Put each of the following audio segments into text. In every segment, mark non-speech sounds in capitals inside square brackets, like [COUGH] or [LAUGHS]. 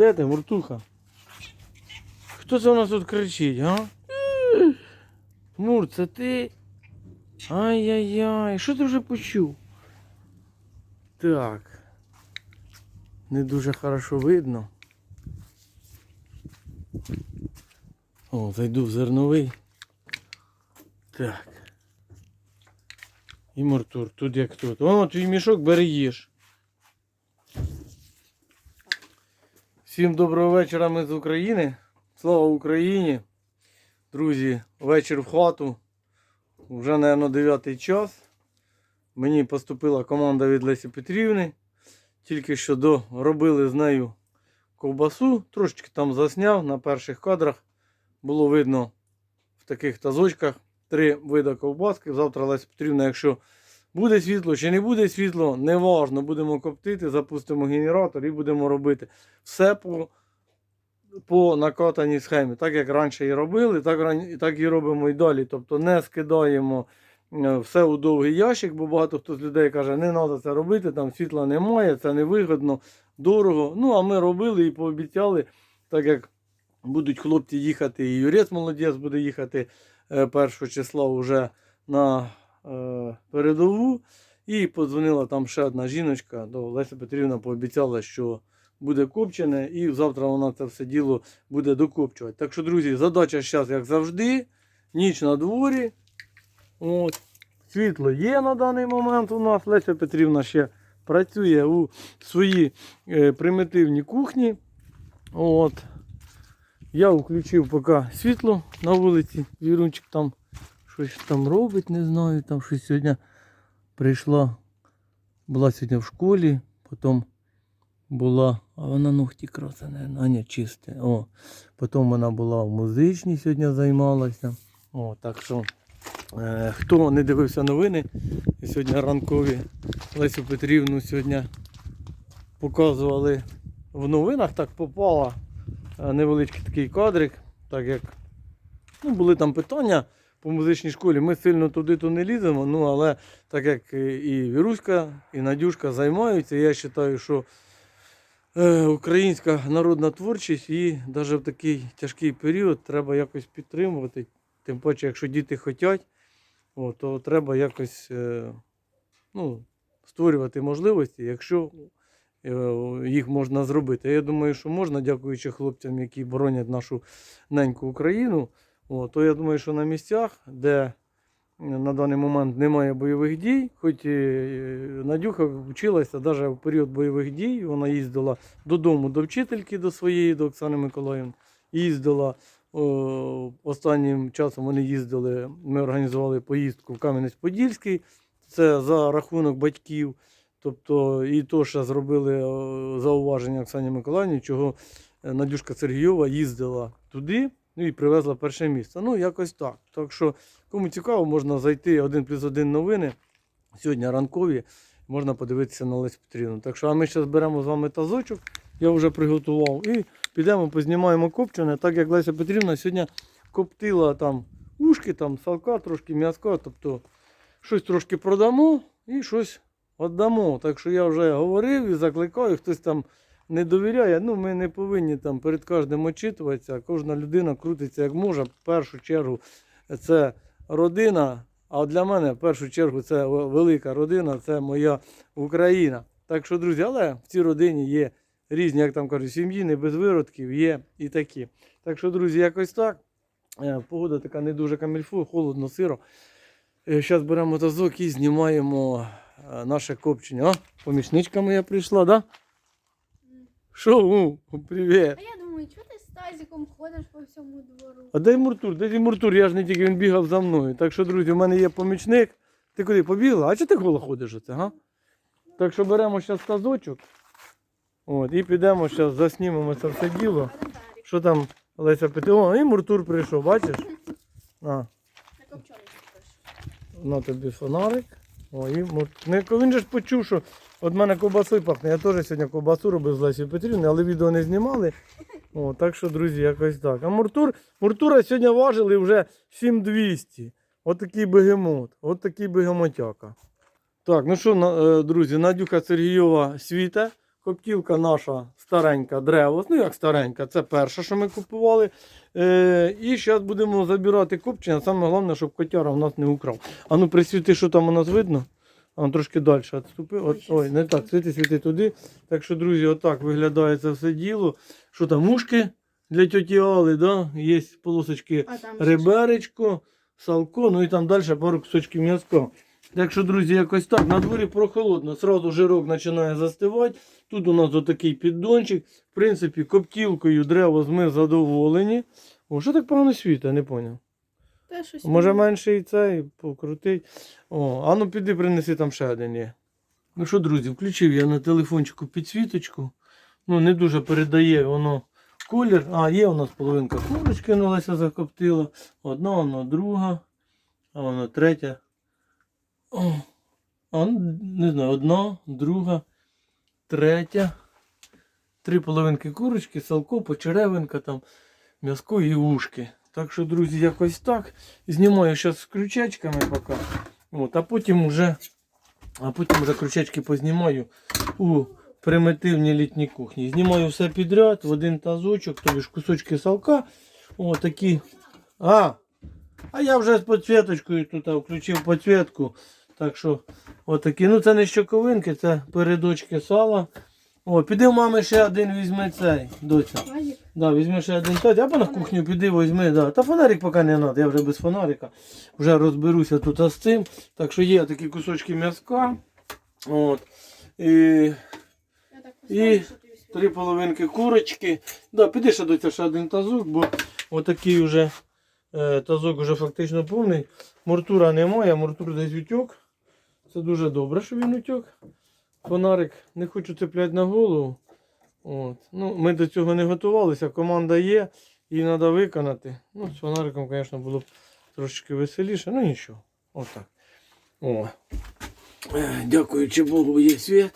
Де ти, Муртуха? Хто це у нас тут кричить, а? Мур, це ти? Ай-яй-яй, що ти вже почув? Так. Не дуже хорошо видно. О, зайду в зерновий. Так. І Муртур, тут як тут. О, твій мішок бери їж. Всім доброго вечора, ми з України. Слава Україні. Друзі, вечір в хату. Вже, мабуть, 9 час. Мені поступила команда від Лесі Петрівни. Тільки що доробили з нею ковбасу. Трошечки там засняв на перших кадрах. Було видно в таких тазочках три вида ковбаски. Завтра Леся Петрівна, якщо буде світло чи не буде світло, неважно, будемо коптити, запустимо генератор і будемо робити все по, по накатаній схемі. Так як раніше і робили, так, так і робимо і далі. Тобто не скидаємо е, все у довгий ящик, бо багато хто з людей каже, не треба це робити, там світла немає, це невигодно, дорого. Ну, а ми робили і пообіцяли, так як будуть хлопці їхати, і Юрець молодець буде їхати е, 1 числа вже на е, передову. І подзвонила там ще одна жіночка, до Леся Петрівна пообіцяла, що буде копчене, і завтра вона це все діло буде докопчувати. Так що, друзі, задача зараз, як завжди, ніч на дворі. От. Світло є на даний момент у нас. Леся Петрівна ще працює у своїй е, примітивній кухні. От. Я включив поки світло на вулиці. Вірунчик там щось там робить, не знаю. Там щось сьогодні прийшла. Була сьогодні в школі, потім була, а вона ногті красить, а ні, чисте. О. Потім вона була в музичній сьогодні займалася. О, так що, е, хто не дивився новини, сьогодні ранкові Лесю Петрівну сьогодні показували в новинах, так попала е, невеличкий такий кадрик, так як ну, були там питання по музичній школі. Ми сильно туди то не ліземо, ну але так як і Віруська, і Надюшка займаються, я вважаю, що е, українська народна творчість і навіть в такий тяжкий період треба якось підтримувати. Тим паче, якщо діти хочуть, то треба якось е, ну, створювати можливості, якщо е, їх можна зробити. Я думаю, що можна, дякуючи хлопцям, які боронять нашу неньку Україну. О, то я думаю, що на місцях, де на даний момент немає бойових дій, хоч і Надюха вчилася навіть в період бойових дій, вона їздила додому до вчительки до своєї, до Оксани Миколаївни, їздила. Останнім часом вони їздили, ми організували поїздку в Кам'янець-Подільський, це за рахунок батьків. Тобто і то, що зробили зауваження Оксані Миколаївні, чого е, Надюшка Сергійова їздила туди ну, і привезла перше місце. Ну, якось так. Так що, кому цікаво, можна зайти 1 плюс 1 новини. Сьогодні ранкові, можна подивитися на Лесь Петрівну. Так що, а ми зараз беремо з вами тазочок, я вже приготував, і підемо познімаємо копчене, так як Леся Петрівна сьогодні коптила там ушки, там салка, трошки м'язка, тобто щось трошки продамо і щось віддамо. Так що я вже говорив і закликаю, хтось там не довіряє. Ну, ми не повинні там перед кожним очитуватися. Кожна людина крутиться як може. В першу чергу це родина. А для мене в першу чергу це велика родина, це моя Україна. Так що, друзі, але в цій родині є різні, як там кажуть, сім'ї, не без виродків, є і такі. Так що, друзі, якось так. Е, Погода така не дуже камільфує, холодно, сиро. Зараз беремо тазок і знімаємо е, наше копчення. О, помічничка моя прийшла, да? Що, у, привіт. А я думаю, чого ти з тазиком ходиш по всьому двору? А де Муртур? Де Муртур? Я ж не тільки він бігав за мною. Так що, друзі, в мене є помічник. Ти куди побігла? А чого ти голо ходиш оце, га? Так що беремо зараз тазочок. От, і підемо зараз заснімемо це все діло. Що там Леся Пети? О, і Муртур прийшов, бачиш? [LAUGHS] На, на тобі фонарик. О, і Мур... Він же ж почув, що от мене ковбасою пахне. Я теж сьогодні ковбасу робив з Лесією Петрівни, але відео не знімали. О, так що, друзі, якось так. А Муртур, Муртура сьогодні важили вже 7200. От такий бегемот. От такий бегемотяка. Так, ну що, е, друзі, Надюха Сергійова світа. Коптілка наша старенька древо. Ну як старенька, це перша, що ми купували. Е, і зараз будемо забирати копчення. Саме головне, щоб котяра в нас не украв. А ну присвіти, що там у нас видно. А ну, трошки далі відступи. От, ой, не так, світи, світи туди. Так що, друзі, отак виглядає це все діло. Що там, мушки для тьоті Али, да? є полосочки реберечко, салко, ну і там далі пару кусочків м'язка. Так що, друзі, якось так. На дворі прохолодно, сразу жирок починає застивати. Тут у нас отакий піддончик. В принципі, коптілкою древо ми задоволені. О, що так погано світа, не поняв. Те, щось Може менше і цей покрутить. О, а ну піди принеси там ще один є. Ну що, друзі, включив я на телефончику підсвіточку. Ну, не дуже передає воно колір. А, є у нас половинка курочки, ну Леся закоптила. Одна, вона друга, а вона третя. О, а, ну, не знаю, одна, друга, третя. Три половинки курочки, салко, почеревинка, там, м'язко і ушки. Так що, друзі, якось так. Знімаю зараз з крючечками поки. От, а потім вже, а потім вже крючечки познімаю у примітивній літній кухні. Знімаю все підряд в один тазочок, тобі ж кусочки салка. О, такі. А, а я вже з підсвіточкою тут включив підсвітку. Так що, отакі. Ну це не щоковинки, це передочки сала. О, піди в мами ще один візьми цей, доця. Да, візьми ще один тазик, або на кухню піди, візьми. Да. Та фонарик поки не треба, я вже без фонарика. Вже розберуся тут з цим. Так що є такі кусочки м'язка. От. І І три половинки курочки. Да, піди ще до ще один тазок, бо отакий вже е, тазок вже фактично повний. Мортура немає, мортур десь утік. Це дуже добре, що він утік. Фонарик не хочу цепляти на голову. От. Ну, ми до цього не готувалися, команда є, її треба виконати. Ну, з фонариком, звісно, було б трошечки веселіше, ну нічого. Отак. О. Е, Дякуючи Богу, є світ.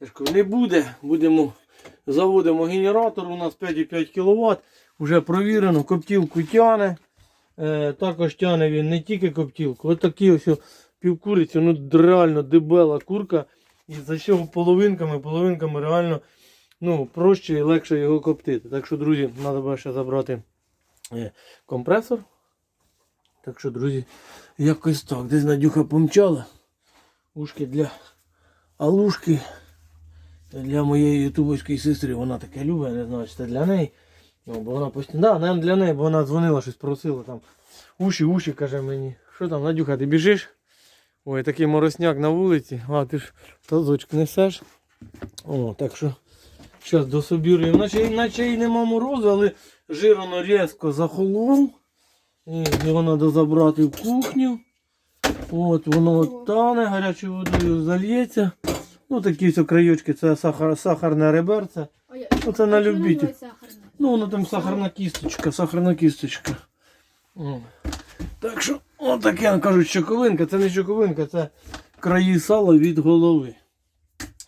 Я ж кажу, не буде. Будемо заводимо генератор. У нас 5,5 кВт. Вже провірено, коптілку тяне. Е, також тяне він не тільки коптілку. Ось ось о півкуриці, ну реально дебела курка. І за цього половинками, половинками реально ну, проще і легше його коптити. Так що, друзі, треба ще забрати е, компресор. Так що, друзі, якось так. Десь Надюха помчала. Ушки для алушки. Для моєї ютубовської сестри вона таке любить, не знаю, чи це для неї. Ну, бо вона постійно. Да, наверное, для неї, бо вона дзвонила, щось просила там. Уші, уші, каже мені. Що там, Надюха, ти біжиш? Ой, такий моросняк на вулиці. А, ти ж тазочок несеш. О, так що. Зараз дособірюємо. Наче, наче і нема морозу, але жир воно різко захолов. І його треба забрати в кухню. От воно от тане, гарячою водою зальється. Ну такі ось краючки, це сахар, сахарне реберце. Ну, це на любитель. Ну воно там сахарна кісточка, сахарна кісточка. О. Так що, отаке кажуть, щоковинка, це не щоковинка, це краї сала від голови.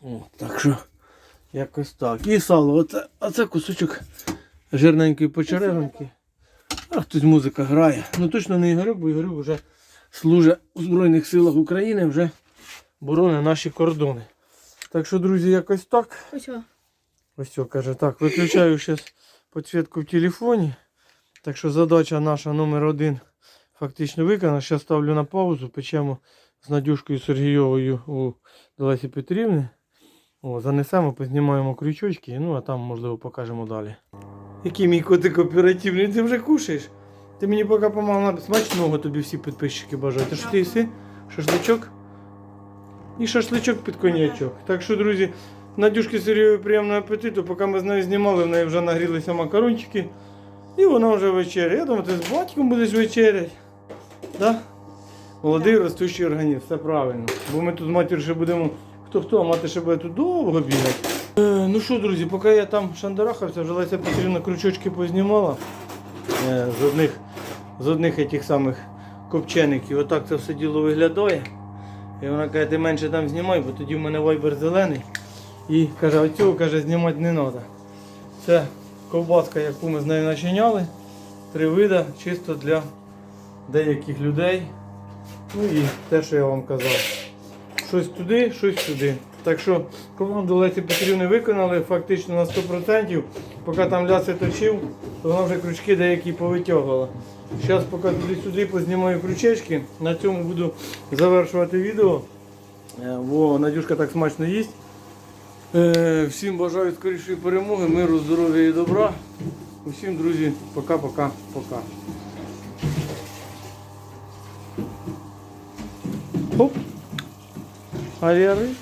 О, так що, якось так. І сало, оце, а це кусочок жирненької почеревинки. А хтось музика грає. Ну точно не Ігорюк, бо Ігорюк вже служить у Збройних силах України, вже боронить наші кордони. Так що, друзі, якось так. Ось. Ось каже, так, виключаю зараз підсвітку в телефоні. Так що задача наша номер один фактично виконана. Зараз ставлю на паузу, печемо з Надюшкою Сергійовою у Лесі Петрівни. О, занесемо, познімаємо крючочки, ну а там, можливо, покажемо далі. Який мій котик оперативний, ти вже кушаєш? Ти мені поки помогла. Смачного тобі всі підписчики бажають. Ти що ти їси? Шашличок? І шашличок під конячок. Так що, друзі, Надюшки Сергійові приємного апетиту, поки ми з нею знімали, в неї вже нагрілися макарончики. І вона вже вечеряє. Я думаю, ти з батьком будеш вечеряти. Да? Молодий ростущий організм, все правильно. Бо ми тут з матір'ю ще будемо. Хто хто, а мати ще буде тут довго бігати. Е, ну що, друзі, поки я там шандарахався, вже Леся Петрівна крючочки познімала е, з одних з одних этих самих копчеників. Отак це все діло виглядає. І вона каже, ти менше там знімай, бо тоді в мене вайбер зелений. І каже, оцього каже, знімати не треба. Це ковбаска, яку ми з нею начиняли. Три вида, чисто для деяких людей. Ну і те, що я вам казав. Щось туди, щось туди. Так що команду Лесі Петрівни виконали фактично на 100%. Поки там ляси точив, то вона вже крючки деякі повитягувала. Зараз поки туди-сюди познімаю крючечки. На цьому буду завершувати відео. Е, Во, Надюшка так смачно їсть. Е, Всім бажаю скорішої перемоги, миру, здоров'я і добра. Усім, друзі, пока-пока, Hop. Hadi yarayın.